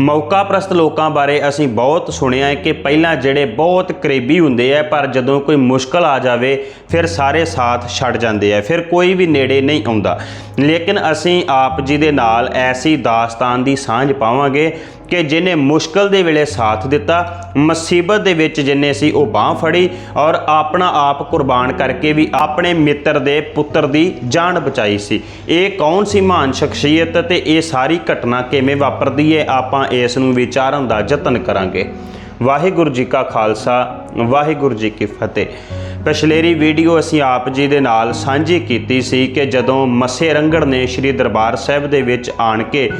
ਮੌਕਾ ਪ੍ਰਸਤ ਲੋਕਾਂ ਬਾਰੇ ਅਸੀਂ ਬਹੁਤ ਸੁਣਿਆ ਹੈ ਕਿ ਪਹਿਲਾਂ ਜਿਹੜੇ ਬਹੁਤ ਕਰੀਬੀ ਹੁੰਦੇ ਆ, ਪਰ ਜਦੋਂ ਕੋਈ ਮੁਸ਼ਕਲ ਆ ਜਾਵੇ, ਫਿਰ ਸਾਰੇ ਸਾਥ ਛੱਡ ਜਾਂਦੇ ਆ, ਫਿਰ ਕੋਈ ਵੀ ਨੇੜੇ ਨਹੀਂ ਆਉਂਦਾ। ਲੇਕਿਨ ਅਸੀਂ ਆਪ ਜੀ ਦੇ ਨਾਲ ਐਸੀ ਦਾਸਤਾਨ ਦੀ ਸਾਂਝ ਪਾਵਾਂਗੇ ਕਿ ਜਿਨੇ ਮੁਸ਼ਕਲ ਦੇ ਵੇਲੇ ਸਾਥ ਦਿੱਤਾ, ਮੁਸੀਬਤ ਦੇ ਵਿੱਚ ਜਿਨੇ ਸੀ ਉਹ ਬਾਹ ਫੜੀ ਔਰ ਆਪਣਾ ਆਪ ਕੁਰਬਾਨ ਕਰਕੇ ਵੀ ਆਪਣੇ ਮਿੱਤਰ ਦੇ ਪੁੱਤਰ ਦੀ ਜਾਨ ਬਚਾਈ ਸੀ। ਇਹ ਕੌਣ ਸੀ ਮਹਾਨ ਸ਼ਖਸੀਅਤ ਤੇ ਇਹ ਸਾਰੀ ਘਟਨਾ ਕਿਵੇਂ ਵਾਪਰਦੀ ਹੈ ਆਪਾਂ ਇਸ ਨੂੰ ਵਿਚਾਰਨ ਦਾ ਯਤਨ ਕਰਾਂਗੇ। ਵਾਹਿਗੁਰੂ ਜੀ ਕਾ ਖਾਲਸਾ, ਵਾਹਿਗੁਰੂ ਜੀ ਕੀ ਫਤਿਹ। ਪਿਛਲੇਰੀ ਵੀਡੀਓ ਅਸੀਂ ਆਪ ਜੀ ਦੇ ਨਾਲ ਸਾਂਝੀ ਕੀਤੀ ਸੀ ਕਿ ਜਦੋਂ ਮੱਸੇ ਰੰਗੜ ਨੇ ਸ੍ਰੀ ਦਰਬਾਰ ਸਾਹਿਬ ਦੇ ਵਿੱਚ ਆਣ ਕੇ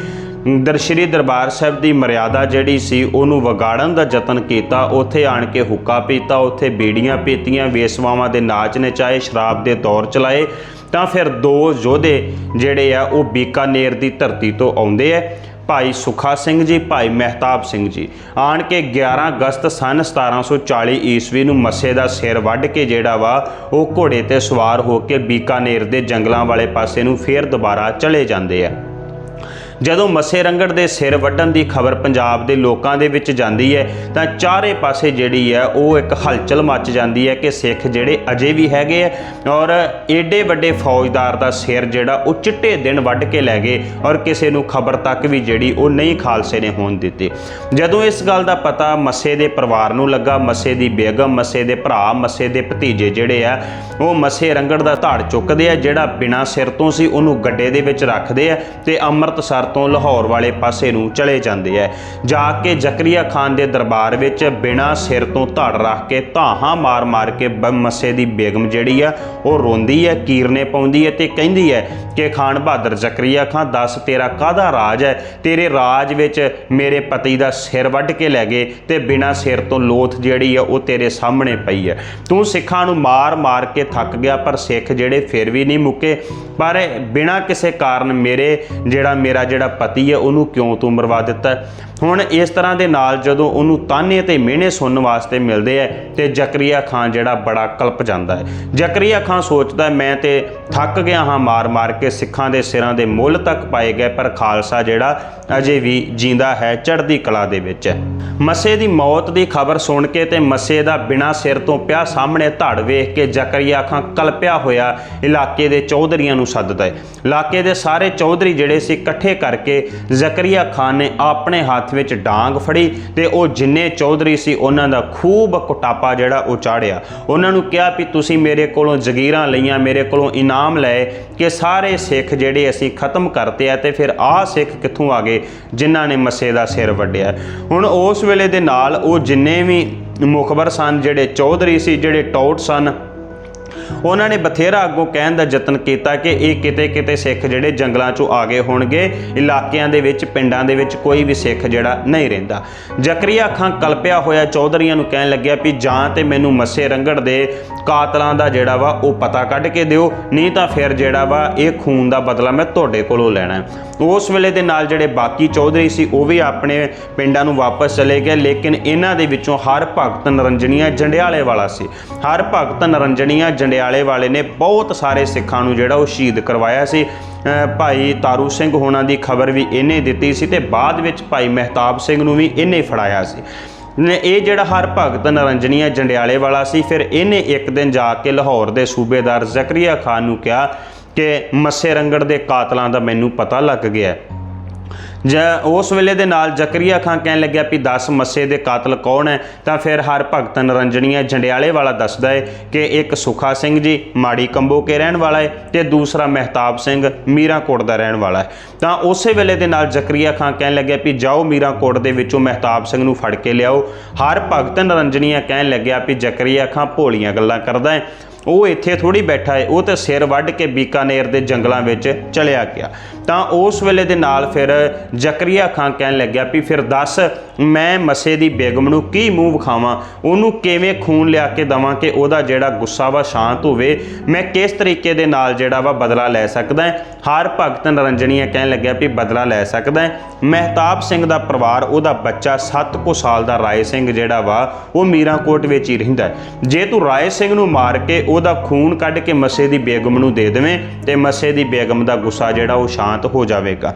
ਦਰ ਸ਼੍ਰੀ ਦਰਬਾਰ ਸਾਹਿਬ ਦੀ ਮਰਿਆਦਾ ਜਿਹੜੀ ਸੀ, ਉਹਨੂੰ ਵਿਗਾੜਨ ਦਾ ਯਤਨ ਕੀਤਾ। ਉੱਥੇ ਆਣ ਕੇ ਹੁੱਕਾ ਪੀਤਾ, ਉੱਥੇ ਬੀੜੀਆਂ ਪੀਤੀਆਂ, ਵੇਸਵਾਵਾਂ ਦੇ ਨਾਚ ਨਚਾਏ, ਸ਼ਰਾਬ ਦੇ ਦੌਰ ਚਲਾਏ। ਤਾਂ ਫਿਰ ਦੋ ਯੋਧੇ ਜਿਹੜੇ ਆ, ਉਹ ਬੀਕਾਨੇਰ ਦੀ ਧਰਤੀ ਤੋਂ ਆਉਂਦੇ ਆ। ਭਾਈ ਸੁਖਾ ਸਿੰਘ ਜੀ, ਭਾਈ ਮਹਿਤਾਬ ਸਿੰਘ ਜੀ। ਆਣ ਕੇ 11 ਅਗਸਤ ਸਨ 1740 ਈਸਵੀ ਨੂੰ ਮੱਸੇ ਦਾ ਸਿਰ ਵੱਢ ਕੇ ਜਿਹੜਾ ਵਾ, ਉਹ ਘੋੜੇ ਤੇ ਸਵਾਰ ਹੋ ਕੇ ਬੀਕਾਨੇਰ ਦੇ ਜੰਗਲਾਂ ਵਾਲੇ ਪਾਸੇ ਨੂੰ ਫੇਰ ਦੁਬਾਰਾ ਚਲੇ ਜਾਂਦੇ ਆ। ਜਦੋਂ ਮੱਸੇ ਰੰਗੜ ਦੇ ਸਿਰ ਵੱਢਣ ਦੀ ਖਬਰ ਪੰਜਾਬ ਦੇ ਲੋਕਾਂ ਦੇ ਵਿੱਚ ਜਾਂਦੀ ਹੈ, ਤਾਂ ਚਾਰੇ ਪਾਸੇ ਜਿਹੜੀ ਹੈ ਉਹ ਇੱਕ ਹਲਚਲ ਮੱਚ ਜਾਂਦੀ ਹੈ ਕਿ ਸਿੱਖ ਜਿਹੜੇ ਅਜੇ ਵੀ ਹੈਗੇ ਆ ਔਰ ਏਡੇ ਵੱਡੇ ਫੌਜਦਾਰ ਦਾ ਸਿਰ ਜਿਹੜਾ ਉਹ ਚਿੱਟੇ ਦਿਨ ਵੱਢ ਕੇ ਲੈ ਗਏ ਔਰ ਕਿਸੇ ਨੂੰ ਖਬਰ ਤੱਕ ਵੀ ਜਿਹੜੀ ਉਹ ਨਹੀਂ ਖਾਲਸੇ ਨੇ ਹੋਣ ਦਿੱਤੀ। ਜਦੋਂ ਇਸ ਗੱਲ ਦਾ ਪਤਾ ਮੱਸੇ ਦੇ ਪਰਿਵਾਰ ਨੂੰ ਲੱਗਾ, ਮੱਸੇ ਦੀ ਬੇਗਮ, ਮੱਸੇ ਦੇ ਭਰਾ, ਮੱਸੇ ਦੇ ਭਤੀਜੇ ਜਿਹੜੇ ਆ, ਉਹ ਮੱਸੇ ਰੰਗੜ ਦਾ ਧਾੜ ਚੁੱਕਦੇ ਆ, ਜਿਹੜਾ ਬਿਨਾਂ ਸਿਰ ਤੋਂ ਸੀ ਉਹਨੂੰ ਗੱਡੇ ਦੇ ਵਿੱਚ ਰੱਖਦੇ ਆ ਤੇ ਅੰਮ੍ਰਿਤਸਰ ਤੋਂ ਲਾਹੌਰ ਵਾਲੇ ਪਾਸੇ ਨੂੰ ਚਲੇ ਜਾਂਦੇ ਆ ਜਾ ਕੇ ਜ਼ਕਰੀਆ ਖਾਨ ਦੇ ਦਰਬਾਰ ਵਿੱਚ ਬਿਨਾਂ ਸਿਰ ਤੋਂ ਧੜ ਰੱਖ ਕੇ ਧਾਹਾਂ ਮਾਰ-ਮਾਰ ਕੇ ਮੱਸੇ ਦੀ ਬੇਗਮ ਜਿਹੜੀ ਆ, ਉਹ ਰੋਂਦੀ ਹੈ ਕੀਰਨੇ ਪਾਉਂਦੀ ਹੈ ਤੇ ਕਹਿੰਦੀ ਹੈ ਕਿ ਖਾਨ ਬਹਾਦਰ ਜ਼ਕਰੀਆ ਖਾਨ, ਦੱਸ ਤੇਰਾ ਕਾਹਦਾ ਰਾਜ ਹੈ ਤੇਰੇ ਰਾਜ ਵਿੱਚ ਮੇਰੇ ਪਤੀ ਦਾ ਸਿਰ ਵੱਢ ਕੇ ਲੈ ਗਏ ਤੇ ਬਿਨਾਂ ਸਿਰ ਤੋਂ ਲੋਥ ਜਿਹੜੀ ਆ, ਉਹ ਤੇਰੇ ਸਾਹਮਣੇ ਪਈ ਹੈ ਤੂੰ ਸਿੱਖਾਂ ਨੂੰ ਮਾਰ-ਮਾਰ ਕੇ ਥੱਕ ਗਿਆ, ਪਰ ਸਿੱਖ ਜਿਹੜੇ ਫਿਰ ਵੀ ਨਹੀਂ ਮੁੱਕੇ। ਪਰ ਬਿਨਾਂ ਕਿਸੇ ਕਾਰਨ ਮੇਰੇ, ਜਿਹੜਾ ਮੇਰਾ ਜਿਹੜਾ ਪਤੀ ਹੈ, ਉਹਨੂੰ ਕਿਉਂ ਤੂੰ ਮਰਵਾ ਦਿੱਤਾ ਹੁਣ ਇਸ ਤਰ੍ਹਾਂ ਦੇ ਨਾਲ ਜਦੋਂ ਉਹਨੂੰ ਤਾਨੇ ਤੇ ਮਿਹਣੇ ਸੁਣਨ ਵਾਸਤੇ ਮਿਲਦੇ ਐ ਤੇ ਜ਼ਕਰੀਆ ਖਾਨ ਜਿਹੜਾ ਬੜਾ ਕਲਪ ਜਾਂਦਾ ਹੈ। ਜ਼ਕਰੀਆ ਖਾਨ ਸੋਚਦਾ ਮੈਂ ਤੇ ਥੱਕ ਗਿਆ ਹਾਂ ਮਾਰ-ਮਾਰ ਕੇ ਸਿੱਖਾਂ ਦੇ ਸਿਰਾਂ ਦੇ ਮੁੱਲ ਤੱਕ ਪਾਏ ਗਏ, ਪਰ ਖਾਲਸਾ ਜਿਹੜਾ ਅਜੇ ਵੀ ਜਿੰਦਾ ਹੈ, ਚੜ੍ਹਦੀ ਕਲਾ ਦੇ ਵਿੱਚ ਹੈ। ਮੱਸੇ ਦੀ ਮੌਤ ਦੀ ਖਬਰ ਸੁਣ ਕੇ ਤੇ ਮੱਸੇ ਦਾ ਬਿਨਾਂ ਸਿਰ ਤੋਂ ਪਿਆ ਸਾਹਮਣੇ ਧੜ ਵੇਖ ਕੇ ਜ਼ਕਰੀਆ ਖਾਨ ਕਲਪਿਆ ਹੋਇਆ ਇਲਾਕੇ ਦੇ ਚੌਧਰੀਆਂ ਨੂੰ ਸੱਦਦਾ ਹੈ। ਇਲਾਕੇ ਦੇ ਸਾਰੇ ਚੌਧਰੀ ਜਿਹੜੇ ਸੀ, ਇਕੱਠੇ ਕਰਕੇ ਜ਼ਕਰੀਆ ਖਾਨ ਨੇ ਆਪਣੇ ਹੱਥ ਵਿੱਚ ਡਾਂਗ ਫੜੀ ਤੇ ਉਹ ਜਿੰਨੇ ਚੌਧਰੀ ਸੀ ਉਹਨਾਂ ਦਾ ਖੂਬ ਕੁਟਾਪਾ ਜਿਹੜਾ ਉਹ ਚਾੜਿਆ। ਉਹਨਾਂ ਨੂੰ ਕਿਹਾ ਵੀ ਤੁਸੀਂ ਮੇਰੇ ਕੋਲੋਂ ਜ਼ਗੀਰਾਂ ਲਈਆਂ, ਮੇਰੇ ਕੋਲੋਂ ਇਨਾਮ ਲਏ ਕਿ ਸਾਰੇ ਸਿੱਖ ਜਿਹੜੇ ਅਸੀਂ ਖਤਮ ਕਰਤੇ ਆ ਤੇ ਫਿਰ ਆਹ ਸਿੱਖ ਕਿੱਥੋਂ ਆ ਗਏ ਜਿਨ੍ਹਾਂ ਨੇ ਮੱਸੇ ਦਾ ਸਿਰ ਵੱਢਿਆ। ਹੁਣ ਉਸ ਵੇਲੇ ਦੇ ਨਾਲ ਉਹ ਜਿੰਨੇ ਵੀ ਮੁਖਬਰ ਸਨ, ਜਿਹੜੇ ਚੌਧਰੀ ਸੀ, ਜਿਹੜੇ ਟੌਟ ਸਨ ਉਹਨਾਂ ਨੇ ਬਥੇਰਾ ਅੱਗੋਂ ਕਹਿਣ ਦਾ ਯਤਨ ਕੀਤਾ ਕਿ ਇਹ ਕਿਤੇ ਕਿਤੇ ਸਿੱਖ ਜਿਹੜੇ ਜੰਗਲਾਂ 'ਚੋਂ ਆ ਗਏ ਹੋਣਗੇ, ਇਲਾਕਿਆਂ ਦੇ ਵਿੱਚ, ਪਿੰਡਾਂ ਦੇ ਵਿੱਚ ਕੋਈ ਵੀ ਸਿੱਖ ਜਿਹੜਾ ਨਹੀਂ ਰਹਿੰਦਾ। ਜ਼ਕਰੀਆ ਅੱਖਾਂ ਕਲਪਿਆ ਹੋਇਆ ਚੌਧਰੀਆਂ ਨੂੰ ਕਹਿਣ ਲੱਗਿਆ ਵੀ ਜਾਂ ਤੇ ਮੈਨੂੰ ਮੱਸੇ ਰੰਗੜ ਦੇ ਕਾਤਲਾਂ ਦਾ ਜਿਹੜਾ ਵਾ ਉਹ ਪਤਾ ਕੱਢ ਕੇ ਦਿਓ, ਨਹੀਂ ਤਾਂ ਫਿਰ ਜਿਹੜਾ ਵਾ ਇਹ ਖੂਨ ਦਾ ਬਦਲਾ ਮੈਂ ਤੁਹਾਡੇ ਕੋਲੋਂ ਲੈਣਾ ਉਸ ਵੇਲੇ ਦੇ ਨਾਲ ਜਿਹੜੇ ਬਾਕੀ ਚੌਧਰੀ ਸੀ, ਉਹ ਵੀ ਆਪਣੇ ਪਿੰਡਾਂ ਨੂੰ ਵਾਪਸ ਚਲੇ ਗਏ, ਲੇਕਿਨ ਇਹਨਾਂ ਦੇ ਵਿੱਚੋਂ ਹਰ ਭਗਤ ਨਰੰਜਣੀਆਂ ਜੰਡਿਆਲੇ ਵਾਲਾ ਸੀ। ਹਰ ਭਗਤ ਨਰੰਜਣੀਆਂ ਜੰਡਿਆਲੇ ਵਾਲੇ ਨੇ ਬਹੁਤ ਸਾਰੇ ਸਿੱਖਾਂ ਨੂੰ ਜਿਹੜਾ ਉਹ ਸ਼ਹੀਦ ਕਰਵਾਇਆ ਸੀ। ਭਾਈ ਤਾਰੂ ਸਿੰਘ ਹੋਣਾ ਦੀ ਖਬਰ ਵੀ ਇਹਨੇ ਦਿੱਤੀ ਸੀ ਤੇ ਬਾਅਦ ਵਿੱਚ ਭਾਈ ਮਹਿਤਾਬ ਸਿੰਘ ਨੂੰ ਵੀ ਇਹਨੇ ਫੜਾਇਆ ਸੀ। ਇਹ ਜਿਹੜਾ ਹਰ ਭਗਤ ਨਰੰਜਨੀਆ ਜੰਡਿਆਲੇ ਵਾਲਾ ਸੀ, ਫਿਰ ਇਹਨੇ ਇੱਕ ਦਿਨ ਜਾ ਕੇ ਲਾਹੌਰ ਦੇ ਸੂਬੇਦਾਰ ਜ਼ਕਰੀਆ ਖਾਨ ਨੂੰ ਕਿਹਾ ਕਿ ਮੱਸੇ ਰੰਗੜ ਦੇ ਕਾਤਲਾਂ ਦਾ ਮੈਨੂੰ ਪਤਾ ਲੱਗ ਗਿਆ। ਉਸ ਵੇਲੇ ਦੇ ਨਾਲ ਜ਼ਕਰੀਆ ਖਾਨ ਕਹਿਣ ਲੱਗਿਆ ਵੀ 10 ਮੱਸੇ ਦੇ ਕਾਤਲ ਕੌਣ ਹੈ, ਤਾਂ ਫਿਰ ਹਰ ਭਗਤ ਨਰੰਜਨੀਆ ਜੰਡਿਆਲੇ ਵਾਲਾ ਦੱਸਦਾ ਹੈ ਕਿ ਇੱਕ ਸੁਖਾ ਸਿੰਘ ਜੀ ਮਾੜੀ ਕੰਬੋ ਕੇ ਰਹਿਣ ਵਾਲਾ ਹੈ ਤੇ ਦੂਸਰਾ ਮਹਿਤਾਬ ਸਿੰਘ ਮੀਰਾਂਕੋਟ ਦਾ ਰਹਿਣ ਵਾਲਾ ਹੈ। ਤਾਂ ਉਸੇ ਵੇਲੇ ਦੇ ਨਾਲ ਜ਼ਕਰੀਆ ਖਾਨ ਕਹਿਣ ਲੱਗਿਆ ਵੀ ਜਾਓ ਮੀਰਾਂਕੋਟ ਦੇ ਵਿੱਚੋਂ ਮਹਿਤਾਬ ਸਿੰਘ ਨੂੰ ਫੜ ਕੇ ਲਿਆਓ। ਹਰ ਭਗਤ ਨਰੰਜਨੀਆ ਕਹਿਣ ਲੱਗਿਆ ਵੀ ਜ਼ਕਰੀਆ ਖਾਨ ਭੋਲੀਆਂ ਗੱਲਾਂ ਕਰਦਾ ਹੈ। ਉਹ ਇੱਥੇ ਥੋੜੀ ਬੈਠਾ ਹੈ ਉਹ ਤਾਂ ਸਿਰ ਵੱਢ ਕੇ ਬੀਕਾਨੇਰ ਦੇ ਜੰਗਲਾਂ ਵਿੱਚ ਚਲਿਆ ਗਿਆ। ਤਾਂ ਉਸ ਵੇਲੇ ਦੇ ਨਾਲ ਫਿਰ ਜ਼ਕਰੀਆ ਖਾਨ ਕਹਿਣ ਲੱਗਿਆ ਵੀ ਫਿਰ ਦੱਸ, ਮੈਂ ਮਸੇ ਦੀ ਬੇਗਮ ਨੂੰ ਕੀ ਮੂੰਹ ਵਿਖਾਵਾਂ? ਉਹਨੂੰ ਕਿਵੇਂ ਖੂਨ ਲਿਆ ਕੇ ਦਵਾਂ ਕਿ ਉਹਦਾ ਜਿਹੜਾ ਗੁੱਸਾ ਵਾ ਸ਼ਾਂਤ ਹੋਵੇ? ਮੈਂ ਕਿਸ ਤਰੀਕੇ ਦੇ ਨਾਲ ਜਿਹੜਾ ਵਾ ਬਦਲਾ ਲੈ ਸਕਦਾ ਹਾਂ ਹਰ ਭਗਤ ਨਰੰਜਣੀਆ ਕਹਿਣ ਲੱਗਿਆ ਵੀ ਬਦਲਾ ਲੈ ਸਕਦਾ ਮਹਿਤਾਬ ਸਿੰਘ ਦਾ ਪਰਿਵਾਰ, ਉਹਦਾ ਬੱਚਾ 7 ਕੁ ਸਾਲ ਦਾ ਰਾਏ ਸਿੰਘ ਜਿਹੜਾ ਵਾ, ਉਹ ਮੀਰਾਂਕੋਟ ਵਿੱਚ ਹੀ ਰਹਿੰਦਾ ਜੇ ਤੂੰ ਰਾਏ ਸਿੰਘ ਨੂੰ ਮਾਰ ਕੇ ਉਹ ਉਹਦਾ ਖੂਨ ਕੱਢ ਕੇ ਮਸੇ ਦੀ ਬੇਗਮ ਨੂੰ ਦੇ ਦੇਵੇਂ ਤੇ ਮਸੇ ਦੀ ਬੇਗਮ ਦਾ ਗੁੱਸਾ ਜਿਹੜਾ ਉਹ ਸ਼ਾਂਤ ਹੋ ਜਾਵੇਗਾ।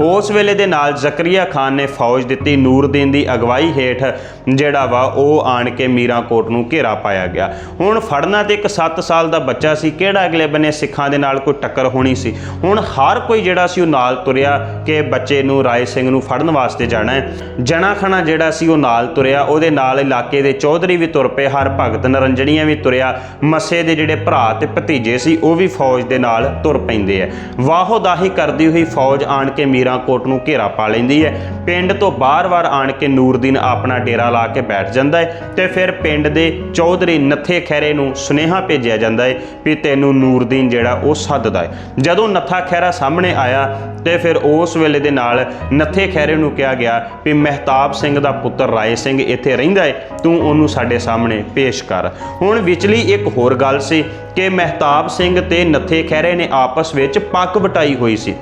ਉਸ ਵੇਲੇ ਦੇ ਨਾਲ ਜ਼ਕਰੀਆ ਖਾਨ ਨੇ ਫੌਜ ਦਿੱਤੀ ਨੂਰਦੀਨ ਦੀ ਅਗਵਾਈ ਹੇਠ, ਜਿਹੜਾ ਵਾ ਉਹ ਆਣ ਕੇ ਮੀਰਾਂਕੋਟ ਨੂੰ ਘੇਰਾ ਪਾਇਆ ਗਿਆ। ਹੁਣ ਫੜਨਾ ਤੇ ਇੱਕ 7 ਸਾਲ ਦਾ ਬੱਚਾ ਸੀ, ਕਿਹੜਾ ਅਗਲੇ ਬੰਨੇ ਸਿੱਖਾਂ ਦੇ ਨਾਲ ਕੋਈ ਟੱਕਰ ਹੋਣੀ ਸੀ? ਹੁਣ ਹਰ ਕੋਈ ਜਿਹੜਾ ਸੀ ਉਹ ਨਾਲ ਤੁਰਿਆ ਕਿ ਬੱਚੇ ਨੂੰ, ਰਾਏ ਸਿੰਘ ਨੂੰ ਫੜਨ ਵਾਸਤੇ ਜਾਣਾ ਹੈ। ਜਣਾ ਖਣਾ ਜਿਹੜਾ ਸੀ ਉਹ ਨਾਲ ਤੁਰਿਆ, ਉਹਦੇ ਨਾਲ ਇਲਾਕੇ ਦੇ ਚੌਧਰੀ ਵੀ ਤੁਰ ਪਏ, ਹਰ ਭਗਤ ਨਰੰਜਣੀਆਂ ਵੀ ਤੁਰਿਆ। ਮੱਸੇ ਦੇ ਜਿਹੜੇ ਭਰਾ ਤੇ ਭਤੀਜੇ ਸੀ, ਉਹ ਵੀ ਫੌਜ ਦੇ ਨਾਲ ਤੁਰ ਪੈਂਦੇ ਆ। ਵਾਹੋਦਾਹੀ ਕਰਦੀ ਹੋਈ ਫੌਜ ਆਣ ਕੇ ਮੀਰਾਂਕੋਟ ਨੂੰ ਘੇਰਾ ਪਾ ਲੈਂਦੀ ਹੈ। ਪਿੰਡ ਤੋਂ ਬਾਰ-ਬਾਰ ਆਣ ਕੇ ਨੂਰਦੀਨ ਆਪਣਾ ਡੇਰਾ ਲਾ ਕੇ ਬੈਠ ਜਾਂਦਾ ਹੈ ਤੇ ਫਿਰ ਪਿੰਡ ਦੇ ਚੌਧਰੀ ਨੱਥੇ ਖੈਰੇ ਨੂੰ ਸੁਨੇਹਾ ਭੇਜਿਆ ਜਾਂਦਾ ਹੈ ਵੀ ਤੈਨੂੰ ਨੂਰਦੀਨ ਜਿਹੜਾ ਉਹ ਸੱਦਦਾ ਹੈ। ਜਦੋਂ ਨੱਥਾ ਖੈਰਾ ਸਾਹਮਣੇ ਆਇਆ ਤੇ ਫਿਰ ਉਸ ਵੇਲੇ ਦੇ ਨਾਲ ਨੱਥੇ ਖੈਰੇ ਨੂੰ ਕਿਹਾ ਗਿਆ ਵੀ ਮਹਿਤਾਬ ਸਿੰਘ ਦਾ ਪੁੱਤਰ ਰਾਏ ਸਿੰਘ ਇੱਥੇ ਰਹਿੰਦਾ ਹੈ, ਤੂੰ ਉਹਨੂੰ ਸਾਡੇ ਸਾਹਮਣੇ ਪੇਸ਼ ਕਰ। ਹੁਣ ਵਿਚਲੀ ਇੱਕ ਹੋਰ ਗੱਲ ਸੀ ਕਿ ਮਹਿਤਾਬ ਸਿੰਘ ਤੇ ਨੱਥੇ ਖੈਰੇ ਨੇ ਆਪਸ ਵਿੱਚ ਪੱਕ ਵਟਾਈ ਹੋਈ ਸੀ।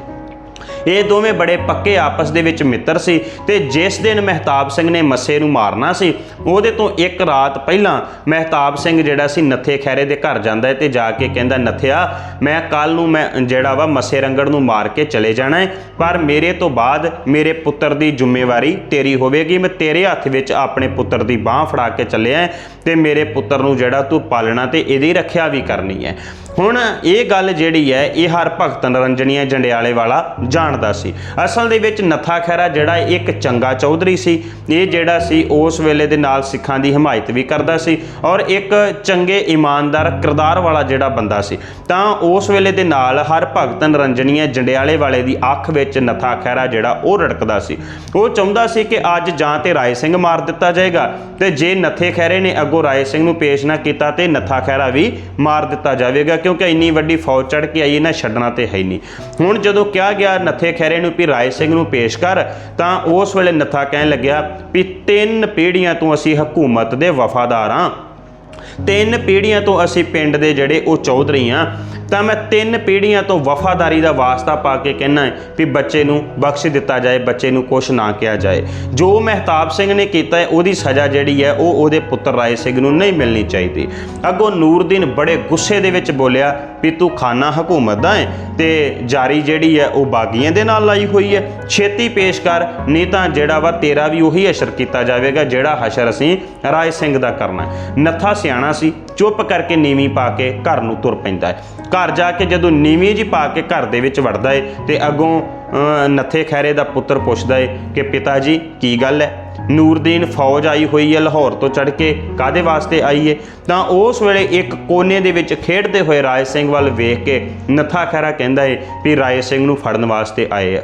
ਇਹ ਦੋਵੇਂ ਬੜੇ ਪੱਕੇ ਆਪਸ ਦੇ ਵਿੱਚ ਮਿੱਤਰ ਸੀ ਤੇ ਜਿਸ ਦਿਨ ਮਹਿਤਾਬ ਸਿੰਘ ਨੇ ਮੱਸੇ ਨੂੰ ਮਾਰਨਾ ਸੀ, ਉਹਦੇ ਤੋਂ ਇੱਕ ਰਾਤ ਪਹਿਲਾਂ ਮਹਿਤਾਬ ਸਿੰਘ ਜਿਹੜਾ ਸੀ ਨੱਥੇ ਖੈਰੇ ਦੇ ਘਰ ਜਾਂਦਾ ਹੈ ਤੇ ਜਾ ਕੇ ਕਹਿੰਦਾ, ਨੱਥਿਆ, ਮੈਂ ਕੱਲ ਨੂੰ ਮੈਂ ਜਿਹੜਾ ਵਾ ਮੱਸੇ ਰੰਗੜ ਨੂੰ ਮਾਰ ਕੇ ਚਲੇ ਜਾਣਾ ਹੈ, ਪਰ ਮੇਰੇ ਤੋਂ ਬਾਅਦ ਮੇਰੇ ਪੁੱਤਰ ਦੀ ਜ਼ਿੰਮੇਵਾਰੀ ਤੇਰੀ ਹੋਵੇਗੀ। ਮੈਂ ਤੇਰੇ ਹੱਥ ਵਿੱਚ ਆਪਣੇ ਪੁੱਤਰ ਦੀ ਬਾਹ ਫੜਾ ਕੇ ਚੱਲਿਆ ਤੇ ਮੇਰੇ ਪੁੱਤਰ ਨੂੰ ਜਿਹੜਾ ਤੂੰ ਪਾਲਣਾ ਤੇ ਇਹਦੀ ਰੱਖਿਆ ਵੀ ਕਰਨੀ ਹੈ। ਹੁਣ ਇਹ ਗੱਲ ਜਿਹੜੀ ਹੈ, ਇਹ ਹਰ ਭਗਤ ਨਰੰਜਣੀਆਂ ਜੰਡਿਆਲੇ ਵਾਲਾ ਜਾਣਦਾ ਸੀ। ਅਸਲ ਦੇ ਵਿੱਚ ਨੱਥਾ ਖੈਰਾ ਜਿਹੜਾ ਇੱਕ ਚੰਗਾ ਚੌਧਰੀ ਸੀ, ਇਹ ਜਿਹੜਾ ਸੀ ਉਸ ਵੇਲੇ ਦੇ ਨਾਲ ਸਿੱਖਾਂ ਦੀ ਹਮਾਇਤ ਵੀ ਕਰਦਾ ਸੀ ਔਰ ਇੱਕ ਚੰਗੇ ਇਮਾਨਦਾਰ ਕਿਰਦਾਰ ਵਾਲਾ ਜਿਹੜਾ ਬੰਦਾ ਸੀ। ਤਾਂ ਉਸ ਵੇਲੇ ਦੇ ਨਾਲ ਹਰ ਭਗਤ ਨਰੰਜਣੀਆਂ ਜੰਡਿਆਲੇ ਵਾਲੇ ਦੀ ਅੱਖ ਵਿੱਚ ਨੱਥਾ ਖੈਰਾ ਜਿਹੜਾ ਉਹ ਰੜਕਦਾ ਸੀ। ਉਹ ਚਾਹੁੰਦਾ ਸੀ ਕਿ ਅੱਜ ਜਾਂ ਤੇ ਰਾਏ ਸਿੰਘ ਮਾਰ ਦਿੱਤਾ ਜਾਏਗਾ ਤੇ ਜੇ ਨੱਥੇ ਖੈਰੇ ਨੇ ਅੱਗੋਂ ਰਾਏ ਸਿੰਘ ਨੂੰ ਪੇਸ਼ ਨਾ ਕੀਤਾ ਤੇ ਨੱਥਾ ਖੈਰਾ ਵੀ ਮਾਰ ਦਿੱਤਾ ਜਾਵੇਗਾ ਕਿਉਂਕਿ ਇੰਨੀ ਵੱਡੀ ਫੌਜ ਚੜ ਕੇ ਆਈ, ਇਹਨਾਂ ਛੱਡਣਾ ਤੇ ਹੈ ਹੀ ਨਹੀਂ। ਹੁਣ ਜਦੋਂ ਕਿਹਾ ਗਿਆ ਨੱਥੇ ਖੈਰੇ ਨੂੰ ਵੀ ਰਾਏ ਸਿੰਘ ਨੂੰ ਪੇਸ਼ ਕਰ, ਤਾਂ ਉਸ ਵੇਲੇ ਨੱਥਾ ਕਹਿਣ ਲੱਗਿਆ ਵੀ ਤਿੰਨ ਪੀੜ੍ਹੀਆਂ ਤੋਂ ਅਸੀਂ ਹਕੂਮਤ ਦੇ ਵਫਾਦਾਰ ਹਾਂ ਤਿੰਨ ਪੀੜ੍ਹੀਆਂ ਤੋਂ ਅਸੀਂ ਪਿੰਡ ਦੇ ਜਿਹੜੇ ਉਹ ਚੌਧਰੀ ਆ ਤਾਂ ਮੈਂ ਤਿੰਨ ਪੀੜ੍ਹੀਆਂ ਤੋਂ ਵਫਾਦਾਰੀ ਦਾ ਵਾਸਤਾ ਪਾ ਕੇ ਕਹਿਣਾ ਹੈ ਵੀ ਬੱਚੇ ਨੂੰ ਬਖਸ਼ ਦਿੱਤਾ ਜਾਏ, ਬੱਚੇ ਨੂੰ ਕੁਛ ਨਾ ਕਿਹਾ ਜਾਏ। ਜੋ ਮਹਿਤਾਬ ਸਿੰਘ ਨੇ ਕੀਤਾ ਹੈ, ਉਹਦੀ ਸਜ਼ਾ ਜਿਹੜੀ ਹੈ, ਉਹ ਉਹਦੇ ਪੁੱਤਰ ਰਾਏ ਸਿੰਘ ਨੂੰ ਨਹੀਂ ਮਿਲਣੀ ਚਾਹੀਦੀ। ਅੱਗੋਂ ਨੂਰਦੀਨ ਬੜੇ ਗੁੱਸੇ ਦੇ ਵਿੱਚ ਬੋਲਿਆ ਵੀ ਤੂੰ ਖਾਨਾ ਹਕੂਮਤ ਦਾ ਹੈ ਤੇ ਜਾਰੀ ਜਿਹੜੀ ਹੈ, ਉਹ ਬਾਗੀਆਂ ਦੇ ਨਾਲ ਲਾਈ ਹੋਈ ਹੈ। ਛੇਤੀ ਪੇਸ਼ ਕਰ, ਨਹੀਂ ਤਾਂ ਜਿਹੜਾ ਵਾ ਤੇਰਾ ਵੀ ਉਹੀ ਅਸ਼ਰ ਕੀਤਾ ਜਾਵੇਗਾ, ਜਿਹੜਾ ਹਸ਼ਰ ਅਸੀਂ ਰਾਏ ਸਿੰਘ ਦਾ ਕਰਨਾ ਨੱਥਾ ਸਿਆਣਾ ਸੀ ਚੁੱਪ ਕਰਕੇ ਨੀਵੀਂ ਪਾ ਕੇ ਘਰ ਨੂੰ ਤੁਰ ਪੈਂਦਾ ਹੈ। ਘਰ ਜਾ ਕੇ ਜਦੋਂ ਨੀਵੀਂ ਜੀ ਪਾ ਕੇ ਘਰ ਦੇ ਵਿੱਚ ਵੜਦਾ ਏ ਤੇ ਅੱਗੋਂ ਨੱਥੇ ਖੈਰੇ ਦਾ ਪੁੱਤਰ ਪੁੱਛਦਾ ਏ ਕਿ ਪਿਤਾ ਜੀ ਕੀ ਗੱਲ ਹੈ ਨੂਰਦੀਨ ਫੌਜ ਆਈ ਹੋਈ ਹੈ ਲਾਹੌਰ ਤੋਂ ਚੜ ਕੇ ਕਾਦੇ ਵਾਸਤੇ ਆਈ ਹੈ ਤਾਂ ਉਸ ਵੇਲੇ ਇੱਕ ਕੋਨੇ ਦੇ ਵਿੱਚ ਖੇਡਦੇ ਹੋਏ ਰਾਏ ਸਿੰਘ ਵੱਲ ਵੇਖ ਕੇ ਨੱਥਾ ਖੈਰਾ ਕਹਿੰਦਾ ਏ ਵੀ ਰਾਏ ਸਿੰਘ ਨੂੰ ਫੜਨ ਵਾਸਤੇ ਆਏ ਆ।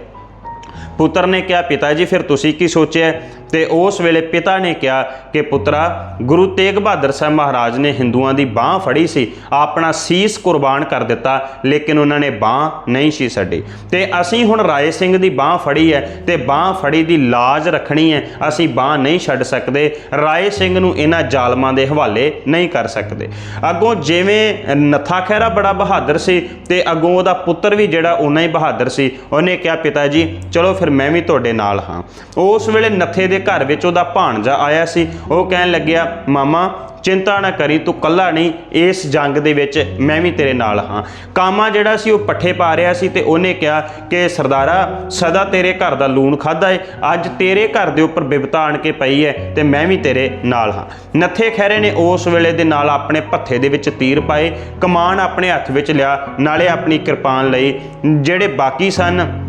ਪੁੱਤਰ ਨੇ ਕਿਹਾ, ਪਿਤਾ ਜੀ, ਫਿਰ ਤੁਸੀਂ ਕੀ ਸੋਚਿਆ? ਤੇ ਉਸ ਵੇਲੇ ਪਿਤਾ ਨੇ ਕਿਹਾ ਕਿ, ਪੁੱਤਰਾ, ਗੁਰੂ ਤੇਗ ਬਹਾਦਰ ਸਾਹਿਬ ਮਹਾਰਾਜ ਨੇ ਹਿੰਦੂਆਂ ਦੀ ਬਾਹ ਫੜੀ ਸੀ। ਆਪਣਾ ਸੀਸ ਕੁਰਬਾਨ ਕਰ ਦਿੱਤਾ, ਲੇਕਿਨ ਉਹਨਾਂ ਨੇ ਬਾਹ ਨਹੀਂ ਸੀ ਛੱਡੀ। ਤੇ ਅਸੀਂ ਹੁਣ ਰਾਏ ਸਿੰਘ ਦੀ ਬਾਹ ਫੜੀ ਹੈ ਤੇ ਬਾਹ ਫੜੀ ਦੀ ਲਾਜ ਰੱਖਣੀ ਹੈ। ਅਸੀਂ ਬਾਹ ਨਹੀਂ ਛੱਡ ਸਕਦੇ। ਰਾਏ ਸਿੰਘ ਨੂੰ ਇਹਨਾਂ ਜ਼ਾਲਮਾਂ ਦੇ ਹਵਾਲੇ ਨਹੀਂ ਕਰ ਸਕਦੇ। ਅੱਗੋਂ ਜਿਵੇਂ ਨੱਥਾ ਖਹਿਰਾ ਬੜਾ ਬਹਾਦਰ ਸੀ ਤੇ ਅੱਗੋਂ ਉਹਦਾ ਪੁੱਤਰ ਵੀ ਜਿਹੜਾ ਉਨਾ ਹੀ ਬਹਾਦਰ ਸੀ, ਉਹਨੇ ਕਿਹਾ, ਪਿਤਾ ਜੀ, ਚਲੋ ਫਿਰ ਮੈਂ ਵੀ ਤੁਹਾਡੇ ਨਾਲ ਹਾਂ। ਉਸ ਵੇਲੇ ਨੱਥੇ ਦੇ ਘਰ ਵਿੱਚ ਉਹਦਾ ਭਾਣਜਾ ਆਇਆ ਸੀ। ਉਹ ਕਹਿਣ ਲੱਗਿਆ, ਮਾਮਾ, ਚਿੰਤਾ ਨਾ ਕਰੀ, ਤੂੰ ਕੱਲਾ ਨਹੀਂ, ਇਸ ਜੰਗ ਦੇ ਵਿੱਚ ਮੈਂ ਵੀ ਤੇਰੇ ਨਾਲ ਹਾਂ। ਕਾਮਾ ਜਿਹੜਾ ਸੀ, ਉਹ ਪੱਠੇ ਪਾ ਰਿਹਾ ਸੀ ਤੇ ਉਹਨੇ ਕਿਹਾ ਕਿ, ਸਰਦਾਰਾ, ਸਦਾ ਤੇਰੇ ਘਰ ਦਾ ਲੂਣ ਖਾਦਾ ਏ। ਅੱਜ ਤੇਰੇ ਘਰ ਦੇ ਉੱਪਰ ਬਿਪਤਾ ਆਣ ਕੇ ਪਈ ਹੈ ਤੇ ਮੈਂ ਵੀ ਤੇਰੇ ਨਾਲ ਹਾਂ। ਨੱਥੇ ਖਹਿਰੇ ਨੇ ਉਸ ਵੇਲੇ ਦੇ ਨਾਲ ਆਪਣੇ ਪੱਥੇ ਦੇ ਵਿੱਚ ਤੀਰ ਪਾਏ। ਕਮਾਨ ਆਪਣੇ ਹੱਥ ਵਿੱਚ ਲਿਆ। ਨਾਲੇ ਆਪਣੀ ਕਿਰਪਾਨ ਲਈ। ਜਿਹੜੇ ਬਾਕੀ ਸਨ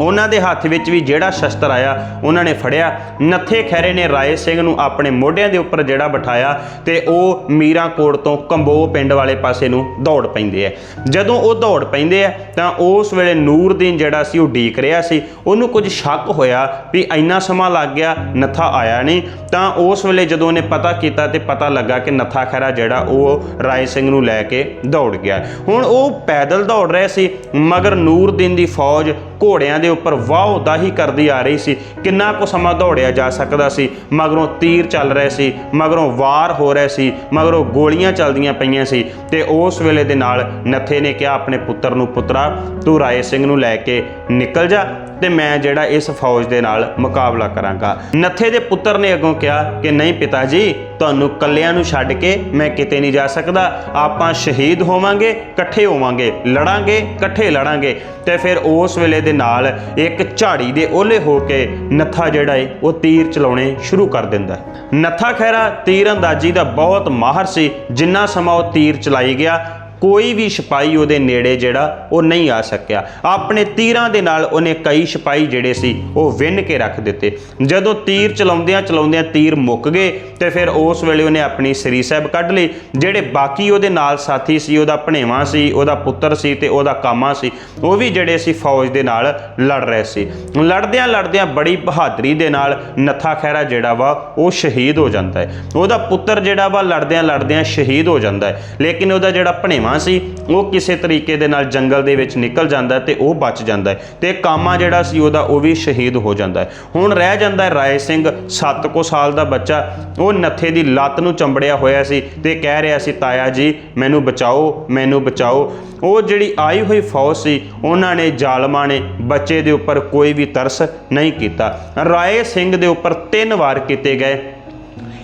ਉਹਨਾਂ ਦੇ ਹੱਥ ਵਿੱਚ ਵੀ ਜਿਹੜਾ ਸ਼ਸਤਰ ਆਇਆ, ਉਹਨਾਂ ਨੇ ਫੜਿਆ। ਨੱਥੇ ਖੈਰੇ ਨੇ ਰਾਏ ਸਿੰਘ ਨੂੰ ਆਪਣੇ ਮੋਢਿਆਂ ਦੇ ਉੱਪਰ ਜਿਹੜਾ ਬਿਠਾਇਆ ਤੇ ਉਹ ਮੀਰਾਂ ਕੋਟ ਤੋਂ ਕੰਬੋ ਪਿੰਡ ਵਾਲੇ ਪਾਸੇ ਨੂੰ ਦੌੜ ਪੈਂਦੇ ਆ। ਜਦੋਂ ਉਹ ਦੌੜ ਪੈਂਦੇ ਆ, ਤਾਂ ਉਸ ਵੇਲੇ ਨੂਰਦੀਨ ਜਿਹੜਾ ਸੀ, ਉਹ ਢੀਕ ਰਿਹਾ ਸੀ। ਉਹਨੂੰ ਕੁਝ ਸ਼ੱਕ ਹੋਇਆ ਵੀ ਇੰਨਾ ਸਮਾਂ ਲੱਗ ਗਿਆ, ਨੱਥਾ ਆਇਆ ਨਹੀਂ। ਤਾਂ ਉਸ ਵੇਲੇ ਜਦੋਂ ਉਹਨੇ ਪਤਾ ਕੀਤਾ ਤੇ ਪਤਾ ਲੱਗਾ ਕਿ ਨੱਥਾ ਖੈਰਾ ਜਿਹੜਾ, ਉਹ ਰਾਏ ਸਿੰਘ ਨੂੰ ਲੈ ਕੇ ਦੌੜ ਗਿਆ। ਹੁਣ ਉਹ ਪੈਦਲ ਦੌੜ ਰਿਹਾ ਸੀ, ਮਗਰ ਨੂਰਦੀਨ ਦੀ ਫੌਜ ਘੋੜਿਆਂ ਦੇ ਉੱਪਰ ਵਾਹ ਦਾਹੀ ਕਰਦੀ ਆ ਰਹੀ ਸੀ। ਕਿੰਨਾ ਕੁ ਸਮਾਂ ਦੌੜਿਆ ਜਾ ਸਕਦਾ ਸੀ। ਮਗਰੋਂ ਤੀਰ ਚੱਲ ਰਹੇ ਸੀ, ਮਗਰੋਂ ਵਾਰ ਹੋ ਰਹੇ ਸੀ, ਮਗਰੋਂ ਗੋਲੀਆਂ ਚੱਲਦੀਆਂ ਪਈਆਂ ਸੀ ਤੇ ਉਸ ਵੇਲੇ ਦੇ ਨਾਲ ਨੱਥੇ ਨੇ ਕਿਹਾ ਆਪਣੇ ਪੁੱਤਰ ਨੂੰ, ਪੁੱਤਰਾ, ਤੂੰ ਰਾਏ ਸਿੰਘ ਨੂੰ ਲੈ ਕੇ ਨਿਕਲ ਜਾ ਤੇ ਮੈਂ ਜਿਹੜਾ ਇਸ ਫੌਜ ਦੇ ਨਾਲ ਮੁਕਾਬਲਾ ਕਰਾਂਗਾ। ਨੱਥੇ ਦੇ ਪੁੱਤਰ ਨੇ ਅੱਗੋਂ ਕਿਹਾ ਕਿ ਨਹੀਂ ਪਿਤਾ ਜੀ ਤੁਹਾਨੂੰ ਕੱਲਿਆਂ ਨੂੰ ਛੱਡ ਕੇ ਮੈਂ ਕਿਤੇ ਨਹੀਂ ਜਾ ਸਕਦਾ। ਆਪਾਂ ਸ਼ਹੀਦ ਹੋਵਾਂਗੇ, ਇਕੱਠੇ ਹੋਵਾਂਗੇ, ਲੜਾਂਗੇ, ਇਕੱਠੇ ਲੜਾਂਗੇ। ਤੇ ਫਿਰ ਉਸ ਵੇਲੇ ਦੇ ਨਾਲ ਇੱਕ ਝਾੜੀ ਦੇ ਓਲੇ ਹੋ ਕੇ ਨੱਥਾ ਜਿਹੜਾ ਏ, ਉਹ ਤੀਰ ਚਲਾਉਣੇ ਸ਼ੁਰੂ ਕਰ ਦਿੰਦਾ ਨੱਥਾ ਖੈਰਾ ਤੀਰ ਅੰਦਾਜ਼ੀ ਦਾ ਬਹੁਤ ਮਾਹਰ ਸੀ। ਜਿੰਨਾ ਸਮਾਂ ਉਹ ਤੀਰ ਚਲਾਈ ਗਿਆ ਕੋਈ ਵੀ ਸਿਪਾਹੀ ਉਹਦੇ ਨੇੜੇ ਜਿਹੜਾ ਉਹ ਨਹੀਂ ਆ ਸਕਿਆ। ਆਪਣੇ ਤੀਰਾਂ ਦੇ ਨਾਲ ਉਹਨੇ ਕਈ ਸਿਪਾਹੀ ਜਿਹੜੇ ਸੀ, ਉਹ ਵਿੰਨ ਕੇ ਰੱਖ ਦਿੱਤੇ। ਜਦੋਂ ਤੀਰ ਚਲਾਉਂਦਿਆਂ ਚਲਾਉਂਦਿਆਂ ਤੀਰ ਮੁੱਕ ਗਏ, ਤੇ ਫਿਰ ਉਸ ਵੇਲੇ ਉਹਨੇ ਆਪਣੀ ਸ੍ਰੀ ਸਾਹਿਬ ਕੱਢ ਲਈ, ਜਿਹੜੇ ਬਾਕੀ ਉਹਦੇ ਨਾਲ ਸਾਥੀ ਸੀ, ਉਹਦਾ ਭਣੇਵਾ ਸੀ, ਉਹਦਾ ਪੁੱਤਰ ਸੀ ਤੇ ਉਹਦਾ ਕਾਮਾ ਸੀ, ਉਹ ਵੀ ਜਿਹੜੇ ਸੀ ਫੌਜ ਦੇ ਨਾਲ ਲੜ ਰਹੇ ਸੀ। ਲੜਦਿਆਂ ਲੜਦਿਆਂ ਬੜੀ ਬਹਾਦਰੀ ਦੇ ਨਾਲ ਨੱਥਾ ਖਹਿਰਾ ਜਿਹੜਾ ਵਾ, ਉਹ ਸ਼ਹੀਦ ਹੋ ਜਾਂਦਾ ਹੈ। ਉਹਦਾ ਪੁੱਤਰ ਜਿਹੜਾ ਵਾ, ਲੜਦਿਆਂ ਲੜਦਿਆਂ ਸ਼ਹੀਦ ਹੋ ਜਾਂਦਾ ਹੈ। ਲੇਕਿਨ ਉਹਦਾ ਜਿਹੜਾ ਭਣੇਵਾ ਸੀ, ਉਹ ਕਿਸੇ ਤਰੀਕੇ ਦੇ ਨਾਲ ਜੰਗਲ ਦੇ ਵਿੱਚ ਨਿਕਲ ਜਾਂਦਾ ਤੇ ਉਹ ਬਚ ਜਾਂਦਾ ਤੇ ਕਾਮਾ ਜਿਹੜਾ ਸੀ ਉਹਦਾ ਉਹ ਵੀ ਸ਼ਹੀਦ ਹੋ ਜਾਂਦਾ ਹੁਣ ਰਹਿ ਜਾਂਦਾ ਹੈ ਰਾਏ ਸਿੰਘ 7 ਕੋ ਸਾਲ ਦਾ ਬੱਚਾ, ਉਹ ਨੱਥੇ ਦੀ ਲੱਤ ਨੂੰ ਚੰਬੜਿਆ ਹੋਇਆ ਸੀ ਤੇ ਕਹਿ ਰਿਹਾ ਸੀ, ਤਾਇਆ ਜੀ, ਮੈਨੂੰ ਬਚਾਓ ਮੈਨੂੰ ਬਚਾਓ। ਉਹ ਜਿਹੜੀ ਆਈ ਹੋਈ ਫੌਜ ਸੀ, ਉਹਨਾਂ ਨੇ ਜ਼ਾਲਮਾਂ ਨੇ ਬੱਚੇ ਦੇ ਉੱਪਰ ਕੋਈ ਵੀ ਤਰਸ ਨਹੀਂ ਕੀਤਾ। ਰਾਏ ਸਿੰਘ ਦੇ ਉੱਪਰ ਤਿੰਨ ਵਾਰ ਕੀਤੇ ਗਏ।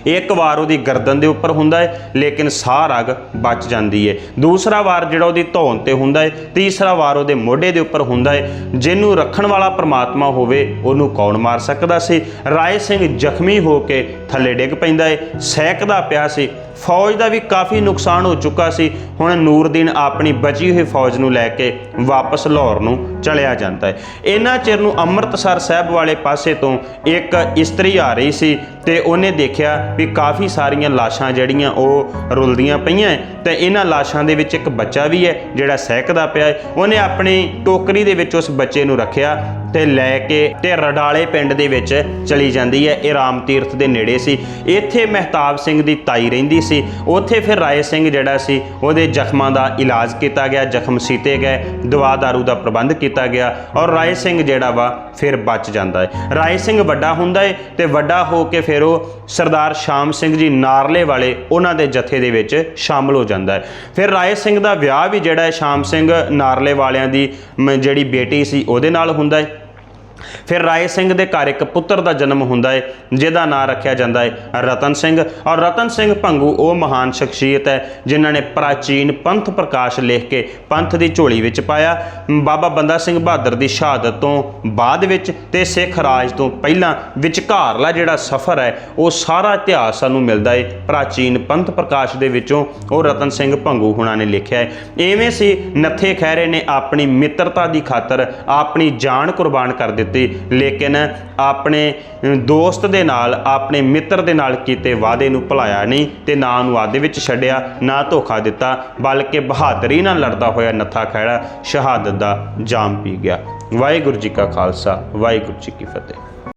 ਇੱਕ ਵਾਰ ਉਹਦੀ ਗਰਦਨ ਦੇ ਉੱਪਰ ਹੁੰਦਾ ਹੈ, ਲੇਕਿਨ ਸਾਹ ਰਗ ਬਚ ਜਾਂਦੀ ਹੈ। ਦੂਸਰਾ ਵਾਰ ਜਿਹੜਾ ਉਹਦੀ ਧੌਣ ਤੇ ਹੁੰਦਾ ਹੈ, ਤੀਸਰਾ ਵਾਰ ਉਹਦੇ ਮੋਢੇ ਦੇ ਉੱਪਰ ਹੁੰਦਾ ਹੈ, ਜਿਹਨੂੰ ਰੱਖਣ ਵਾਲਾ ਪ੍ਰਮਾਤਮਾ ਹੋਵੇ, ਉਹਨੂੰ ਕੌਣ ਮਾਰ ਸਕਦਾ ਸੀ? ਰਾਏ ਸਿੰਘ ਜ਼ਖਮੀ ਹੋ ਕੇ ਥੱਲੇ ਡਿੱਗ ਪੈਂਦਾ ਏ, ਸਹਿਕਦਾ ਪਿਆ ਸੀ। ਫੌਜ ਦਾ ਵੀ ਕਾਫੀ ਨੁਕਸਾਨ ਹੋ ਚੁੱਕਾ ਸੀ। ਹੁਣ ਨੂਰਦੀਨ ਆਪਣੀ ਬਚੀ ਹੋਈ ਫੌਜ ਨੂੰ ਲੈ ਕੇ ਵਾਪਸ ਲਾਹੌਰ ਨੂੰ ਚਲਿਆ ਜਾਂਦਾ ਹੈ ਇਹਨਾਂ ਚਿਰ ਨੂੰ ਅੰਮ੍ਰਿਤਸਰ ਸਾਹਿਬ ਵਾਲੇ ਪਾਸੇ ਤੋਂ ਇੱਕ ਇਸਤਰੀ ਆ ਰਹੀ ਸੀ ਤੇ ਉਹਨੇ ਦੇਖਿਆ ਵੀ ਕਾਫੀ ਸਾਰੀਆਂ ਲਾਸ਼ਾਂ ਜਿਹੜੀਆਂ ਉਹ ਰੁਲਦੀਆਂ ਪਈਆਂ ਹੈ ਤੇ ਇਹਨਾਂ ਲਾਸ਼ਾਂ ਦੇ ਵਿੱਚ ਇੱਕ ਬੱਚਾ ਵੀ ਹੈ ਜਿਹੜਾ ਸਹਿਕਦਾ ਪਿਆ ਹੈ ਉਹਨੇ ਆਪਣੀ ਟੋਕਰੀ ਦੇ ਵਿੱਚ ਉਸ ਬੱਚੇ ਨੂੰ ਰੱਖਿਆ ਤੇ ਲੈ ਕੇ ਤੇ ਰਡਾਲੇ ਪਿੰਡ ਦੇ ਵਿੱਚ ਚਲੀ ਜਾਂਦੀ ਹੈ। ਇਹ ਰਾਮ ਤੀਰਥ ਦੇ ਨੇੜੇ ਸੀ। ਇੱਥੇ ਮਹਿਤਾਬ ਸਿੰਘ ਦੀ ਤਾਈ ਰਹਿੰਦੀ ਸੀ। ਉੱਥੇ ਫਿਰ ਰਾਏ ਸਿੰਘ ਜਿਹੜਾ ਸੀ, ਉਹਦੇ ਜ਼ਖਮਾਂ ਦਾ ਇਲਾਜ ਕੀਤਾ ਗਿਆ, ਜ਼ਖਮ ਸੀਤੇ ਗਏ, ਦਵਾ ਦਾਰੂ ਦਾ ਪ੍ਰਬੰਧ ਕੀਤਾ ਗਿਆ ਔਰ ਰਾਏ ਸਿੰਘ ਜਿਹੜਾ ਵਾ ਫਿਰ ਬਚ ਜਾਂਦਾ ਹੈ। ਰਾਏ ਸਿੰਘ ਵੱਡਾ ਹੁੰਦਾ ਹੈ ਤੇ ਵੱਡਾ ਹੋ ਕੇ ਫਿਰ ਉਹ ਸਰਦਾਰ ਸ਼ਾਮ ਸਿੰਘ ਜੀ ਨਾਰਲੇ ਵਾਲੇ ਉਹਨਾਂ ਦੇ ਜਥੇ ਦੇ ਵਿੱਚ ਸ਼ਾਮਲ ਹੋ ਜਾਂਦਾ ਹੈ। ਫਿਰ ਰਾਏ ਸਿੰਘ ਦਾ ਵਿਆਹ ਵੀ ਜਿਹੜਾ ਹੈ, ਸ਼ਾਮ ਸਿੰਘ ਨਾਰਲੇ ਵਾਲਿਆਂ ਦੀ ਮ- ਜਿਹੜੀ ਬੇਟੀ ਸੀ, ਉਹਦੇ ਨਾਲ ਹੁੰਦਾ ਹੈ। ਫਿਰ ਰਾਏ ਸਿੰਘ ਦੇ ਘਰ ਇੱਕ ਪੁੱਤਰ ਦਾ ਜਨਮ ਹੁੰਦਾ ਹੈ ਜਿਹਦਾ ਨਾਂ ਰੱਖਿਆ ਜਾਂਦਾ ਹੈ ਰਤਨ ਸਿੰਘ। ਔਰ ਰਤਨ ਸਿੰਘ ਭੰਗੂ ਉਹ ਮਹਾਨ ਸ਼ਖਸੀਅਤ ਹੈ, ਜਿਨ੍ਹਾਂ ਨੇ ਪ੍ਰਾਚੀਨ ਪੰਥ ਪ੍ਰਕਾਸ਼ ਲਿਖ ਕੇ ਪੰਥ ਦੀ ਝੋਲੀ ਵਿੱਚ ਪਾਇਆ। ਬਾਬਾ ਬੰਦਾ ਸਿੰਘ ਬਹਾਦਰ ਦੀ ਸ਼ਹਾਦਤ ਤੋਂ ਬਾਅਦ ਵਿੱਚ ਤੇ ਸਿੱਖ ਰਾਜ ਤੋਂ ਪਹਿਲਾਂ ਵਿਚਕਾਰਲਾ ਜਿਹੜਾ ਸਫ਼ਰ ਹੈ, ਉਹ ਸਾਰਾ ਇਤਿਹਾਸ ਸਾਨੂੰ ਮਿਲਦਾ ਹੈ ਪ੍ਰਾਚੀਨ ਪੰਥ ਪ੍ਰਕਾਸ਼ ਦੇ ਵਿੱਚੋਂ ਉਹ ਰਤਨ ਸਿੰਘ ਭੰਗੂ ਹੁਣਾਂ ਨੇ ਲਿਖਿਆ ਹੈ ਐਵੇਂ ਸੀ, ਨੱਥੇ ਖਹਿਰੇ ਨੇ ਆਪਣੀ ਮਿੱਤਰਤਾ ਦੀ ਖਾਤਰ ਆਪਣੀ ਜਾਨ ਕੁਰਬਾਨ ਕਰ ਦਿੱਤੀ। ਲੇਕਿਨ ਆਪਣੇ ਦੋਸਤ ਦੇ ਨਾਲ, ਆਪਣੇ ਮਿੱਤਰ ਦੇ ਨਾਲ ਕੀਤੇ ਵਾਅਦੇ ਨੂੰ ਭੁਲਾਇਆ ਨਹੀਂ ਤੇ ਨਾ ਉਹਨੂੰ ਵਾਅਦੇ ਵਿੱਚ ਛੱਡਿਆ, ਨਾ ਧੋਖਾ ਦਿੱਤਾ, ਬਲਕਿ ਬਹਾਦਰੀ ਨਾਲ ਲੜਦਾ ਹੋਇਆ ਨੱਥਾ ਖਹਿੜਾ ਸ਼ਹਾਦਤ ਦਾ ਜਾਮ ਪੀ ਗਿਆ। ਵਾਹਿਗੁਰੂ ਜੀ ਕਾ ਖਾਲਸਾ, ਵਾਹਿਗੁਰੂ ਜੀ ਕੀ ਫਤਿਹ।